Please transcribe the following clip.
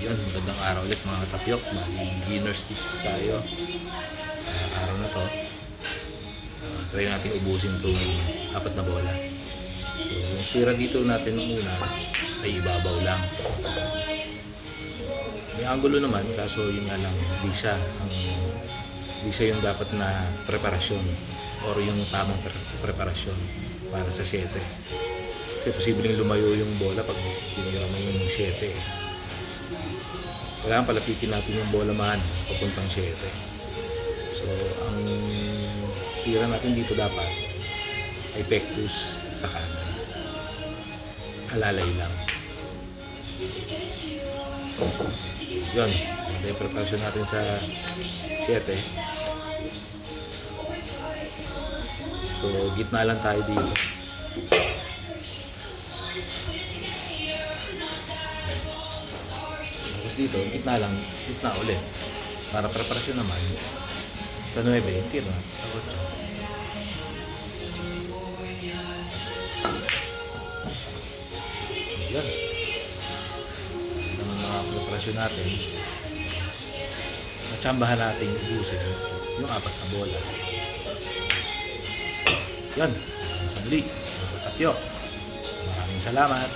Yun, magandang araw ulit mga katapyok. Mag-beginner's tip tayo sa araw na to. Uh, try natin ubusin itong apat na bola. So, yung tira dito natin nung una ay ibabaw lang. May angulo naman, kaso yun nga lang, di siya ang di siya yung dapat na preparasyon or yung tamang pre- preparasyon para sa 7. Kasi posibleng lumayo yung bola pag tinira mo yung 7. Kailangan palapitin natin yung bola man papuntang 7. So, ang tira natin dito dapat ay pectus sa kanan. Alalay lang. Yun. Ito yung preparasyon natin sa 7. So, gitna lang tayo dito. Tapos dito, gitna lang, gitna ulit. Para preparasyon naman, sa 9, tira sa 8. Yan. Ang mga preparasyon natin. Natsambahan natin ubusin yung apat na bola. Yan. Hanggang sa muli. Mga katapyo. Maraming salamat.